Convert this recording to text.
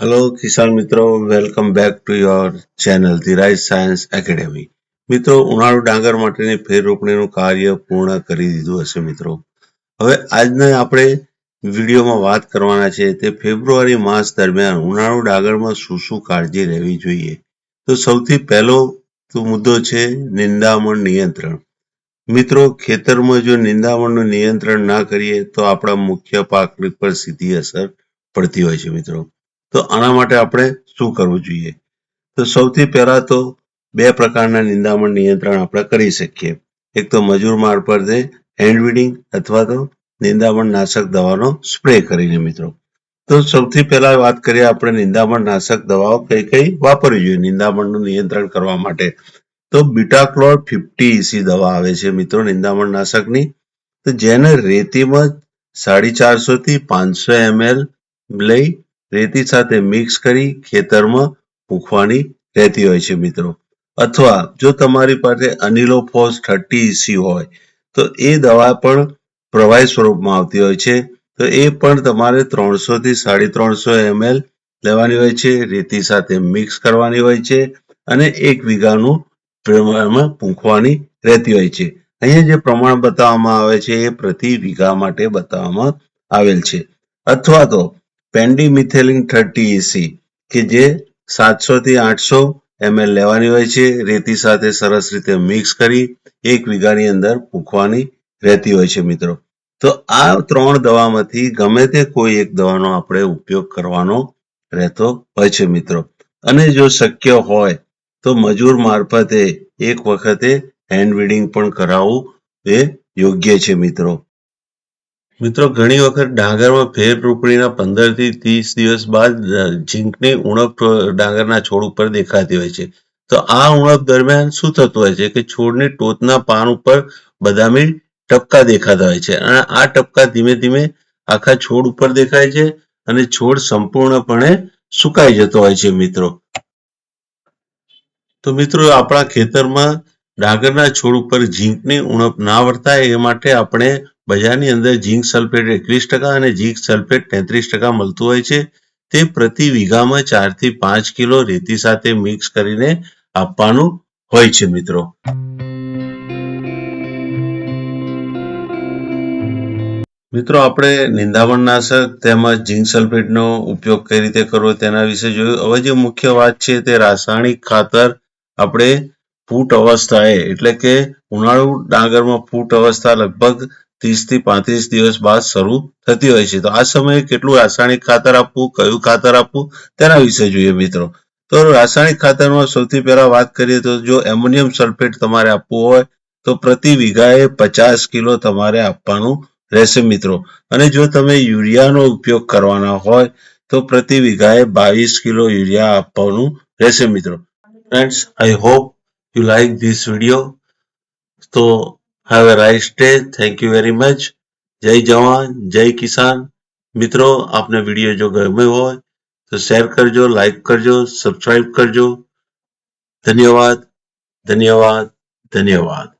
Hello કિસાન મિત્રો welcome back to your channel the rise science academy મિત્રો ઉનાળુ ડાંગર માટેની ફેર રોપણીનું કાર્ય પૂર્ણ કરી દીધું હશે મિત્રો હવે આજના આપણે વિડીયોમાં વાત કરવાના છે તે ફેબ્રુઆરી માસ દરમિયાન ઉનાળુ ડાંગરમાં શું શું કાળજી લેવી જોઈએ. તો સૌથી પહેલો તો મુદ્દો છે નિંદામણ નિયંત્રણ. મિત્રો ખેતરમાં જો નિંદામણનું નિયંત્રણ ના કરીએ તો આપણા મુખ્ય પાક પર સીધી અસર પડતી હોય છે મિત્રો તો આના માટે આપણે શું કરવું જોઈએ? તો સૌથી પહેલા તો બે પ્રકારના નિંદામણ નિયંત્રણ આપણે કરી શકીએ. એક તો મજૂર મારફતે હેન્ડ વીડિંગ અથવા તો નિંદામણ નાશક દવાનો સ્પ્રે કરીને મિત્રો. તો સૌથી પહેલા વાત કરીએ આપણે નિંદામણ નાશક દવાઓ કઈ કઈ વાપરવી જોઈએ નિંદામણનું નિયંત્રણ કરવા માટે. તો બીટાક્લોર ફિફ્ટી ઇસી દવા આવે છે મિત્રો નિંદામણ નાશકની. તો જેને રેતીમાં સાડી ચારસો થી પાંચસો એમએલ લઈ રેતી સાથે મિક્સ કરી ખેતરમાં મૂકવાની રહેતી હોય છે મિત્રો. અથવા જો તમારી પાસે અનિલોફોસ થર્ટી ઇસી હોય, તો એ દવા પણ પ્રવાહી સ્વરૂપમાં આવતી હોય છે. તો એ પણ તમારે ત્રણસો થી સાડી ત્રણસો એમએલ લેવાની હોય છે, રેતી સાથે મિક્સ કરવાની હોય છે અને એક વીઘાનું પ્રમાણમાં પૂંખવાની રહેતી હોય છે. અહીંયા જે પ્રમાણ બતાવવામાં આવે છે એ પ્રતિ વીઘા માટે બતાવવામાં આવેલ છે. અથવા તો પેન્ડીમિથેલિન થર્ટી ઇસી કે જે સાતસો થી આઠસો એમએલ લેવાની હોય છે. રેતી સાથે સરસ રીતે મિક્સ કરી એક વીઘાની અંદર પૂખવાની રહેતી હોય છે મિત્રો. તો આ ત્રણ દવામાંથી ગમે તે કોઈ એક દવાનો આપણે ઉપયોગ કરવાનો રહેતો હોય છે મિત્રો. અને જો શક્ય હોય તો મજૂર મારફતે એક વખતે હેન્ડ વીડિંગ પણ કરાવવું એ યોગ્ય છે મિત્રો. મિત્રો, ઘણી વખત ડાંગરમાં ફેર રોપણીના પંદરથી ત્રીસ દિવસ બાદ ઝીંકની ઉણપ ડાંગરના છોડ ઉપર દેખાતી હોય છે. તો આ ઉણપ દરમિયાન શું થતું હોય છે કે છોડની ટોચના પાન ઉપર બદામી ટપકા દેખાતા હોય છે અને આ ટપકા ધીમે ધીમે આખા છોડ ઉપર દેખાય છે અને છોડ સંપૂર્ણપણે સુકાઈ જતો હોય છે મિત્રો. તો મિત્રો, આપણા ખેતરમાં ડાંગરના છોડ ઉપર ઝીંકની ઉણપ ના વર્તાય એ માટે આપણે બજારની અંદર ઝીંક સલ્ફેટ એકવીસ ટકા અને ઝીંક સલ્ફેટ તેત્રીસ ટકા મળતું હોય છે. તે પ્રતિ વીઘામાં ચારથી પાંચ કિલો રેતી સાથે મિક્સ કરીને આપવાનું હોય છે મિત્રો. મિત્રો, આપણે નિંદાવણ નાશક તેમજ ઝીંક સલ્ફેટનો ઉપયોગ કઈ રીતે કરવો તેના વિશે જોયું. હવે જે મુખ્ય વાત છે તે રાસાયણિક ખાતર આપણે ફૂટ અવસ્થાએ એટલે કે ઉનાળુ ડાંગરમાં ફૂટ અવસ્થા લગભગ ત્રીસથી પાંત્રીસ દિવસ બાદ શરૂ થતી હોય છે. તો આ સમયે કેટલું રાસાયણિક ખાતર આપવું, કયું ખાતર આપવું, તેના વિશે જોઈએ મિત્રો. તો રાસાયણિક ખાતરમાં સૌથી પહેલા વાત કરીએ તો જો એમોનિયમ સલ્ફેટ તમારે આપવું હોય, તો પ્રતિ વીઘાએ પચાસ કિલો તમારે આપવાનું રહેશે મિત્રો. અને જો તમે યુરિયાનો ઉપયોગ કરવાના હોય, તો પ્રતિ વીઘાએ બાવીસ કિલો યુરિયા આપવાનું રહેશે મિત્રો. Friends I hope you like this video. So, have a nice day. Thank you very much. जय जवान जय किसान मित्रों, आपने वीडियो जो गमे हो तो शेयर कर जो लाइक कर जो सब्सक्राइब कर जो धन्यवाद धन्यवाद धन्यवाद